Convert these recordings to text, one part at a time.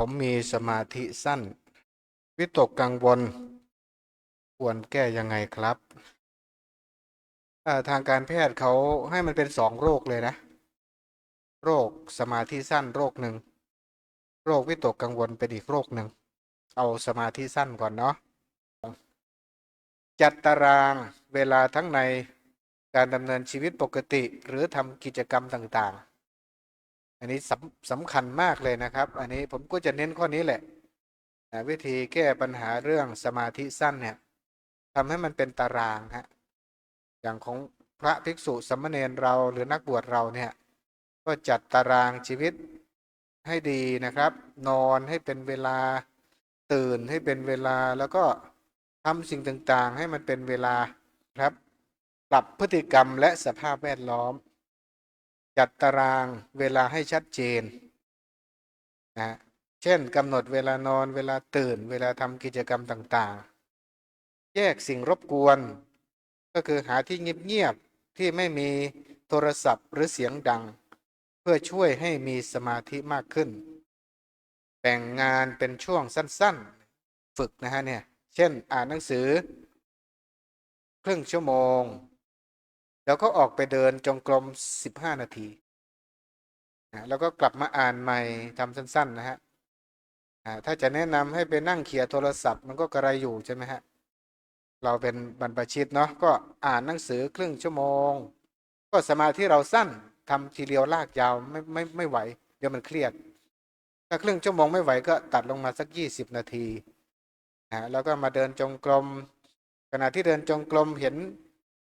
ผมมีสมาธิสั้น วิตกกังวล ควรแก้ยังไงครับ ทางการแพทย์เขาให้มันเป็นสองโรคเลยนะ โรคสมาธิสั้นโรคหนึ่ง โรควิตกกังวลเป็นอีกโรคหนึ่ง เอาสมาธิสั้นก่อนเนาะ จัดตารางเวลาทั้งในการดำเนินชีวิตปกติหรือทำกิจกรรมต่างๆ อันนี้สำสำคัญมากเลยนะครับ อันนี้ผมก็จะเน้นข้อนี้แหละวิธีแก้ปัญหาเรื่องสมาธิสั้นเนี่ยทำให้มันเป็นตารางฮะอย่างของพระภิกษุสามเณรเราหรือนักบวชเราเนี่ยก็จัดตารางชีวิตให้ดีนะครับ นอนให้เป็นเวลาตื่นให้เป็นเวลาแล้วก็ทำสิ่งต่างๆ ให้มันเป็นเวลาครับ ปรับพฤติกรรมและสภาพแวดล้อม จัดตารางเวลาให้ชัดเจนนะเช่นกำหนดเวลานอนเวลาตื่น เวลาทำกิจกรรมต่างๆ แยกสิ่งรบกวน ก็คือหาที่เงียบๆที่ไม่มีโทรศัพท์หรือเสียงดัง เพื่อช่วยให้มีสมาธิมากขึ้น แบ่งงานเป็นช่วงสั้นๆ ฝึกนะฮะเนี่ย เช่นอ่านหนังสือ ครึ่งชั่วโมง แล้วก็ออกไปเดินจงกรม 15 นาทีนะแล้วก็กลับมาอ่านใหม่ทำสั้น ๆ นะฮะถ้าจะแนะนำให้ไปนั่งเขียโทรศัพท์มันก็กระไรอยู่ใช่ไหมฮะ เราเป็นบรรพชิตเนาะก็อ่านหนังสือครึ่งชั่วโมง ก็สมาธิเราสั้นทำทีเดียวลากยาวไม่ไม่ไม่ไหว เดี๋ยวมันเครียด ถ้าครึ่งชั่วโมงไม่ไหวก็ตัดลงมาสัก 20 นาทีนะแล้วก็มาเดินจงกรมขณะที่เดินจงกรมเห็น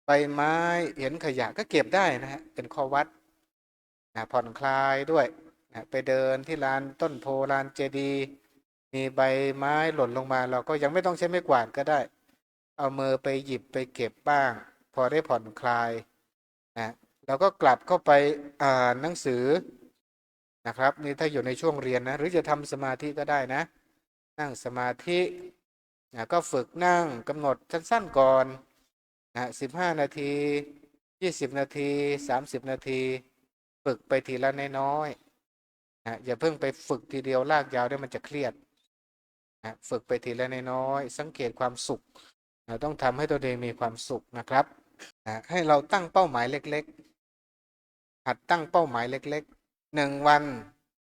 ใบไม้เห็นขยะก็เก็บได้นะฮะเป็นข้อวัดนะผ่อนคลายด้วยนะไปเดินที่ลานต้นโพลานเจดีมีใบไม้หล่นลงมา เราก็ยังไม่ต้องใช้ไม้กวาดก็ได้ เอามือไปหยิบไปเก็บบ้าง พอได้ผ่อนคลายนะเราก็กลับเข้าไปอ่านหนังสือนะครับนี่ถ้าอยู่ในช่วงเรียนนะ หรือจะทำสมาธิก็ได้นะ นั่งสมาธินะก็ฝึกนั่งกำหนดสั้นๆก่อน นะสิบห้านาทียี่สิบนาทีสามสิบนาที ฝึกไปทีละน้อยๆนะอย่าเพิ่งไปฝึกทีเดียวลากยาวได้มันจะเครียดนะฝึกไปทีละน้อยๆสังเกตความสุขเราต้องทำให้ตัวเองมีความสุขนะครับนะให้เราตั้งเป้าหมายเล็กๆ หัดตั้งเป้าหมายเล็กๆหนึ่งวัน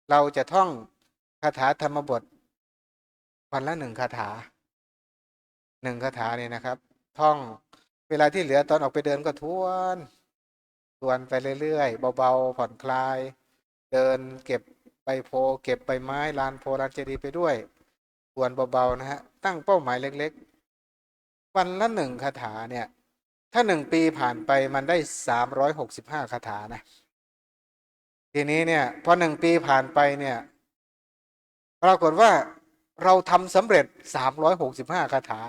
เราจะท่องคาถาธรรมบท วันละหนึ่งคาถาหนึ่งคาถาเนี่ยนะครับ ท่อง เวลาที่เหลือตอนออกไปเดินก็ทวนทวนไปเรื่อยๆเบาๆผ่อนคลาย เดินเก็บใบโพ เก็บใบไม้ลานโพลานเจดีย์ไปด้วยทวนเบาๆนะฮะตั้งเป้าหมายเล็กๆ วันละหนึ่งคาถาเนี่ย ถ้าหนึ่งปีผ่านไปมันได้สามร้อยหกสิบห้าคาถานะทีนี้เนี่ยพอหนึ่งปีผ่านไปเนี่ย ปรากฏว่าเราทำสำเร็จสามร้อยหกสิบห้าคาถา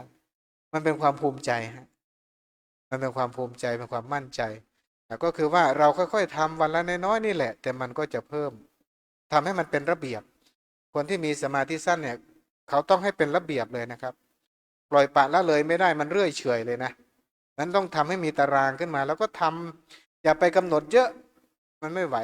มันเป็นความภูมิใจฮะ มันเป็นความภูมิใจเป็นความมั่นใจแต่ก็คือว่าเราค่อยๆทำวันละน้อยๆนี่แหละ แต่มันก็จะเพิ่มทำให้มันเป็นระเบียบ คนที่มีสมาธิสั้นเนี่ย เขาต้องให้เป็นระเบียบเลยนะครับ ปล่อยปะละเลยไม่ได้มันเรื่อยเฉยเลยนะนั้นต้องทำให้มีตารางขึ้นมา แล้วก็ทำอย่าไปกำหนดเยอะมันไม่ไหว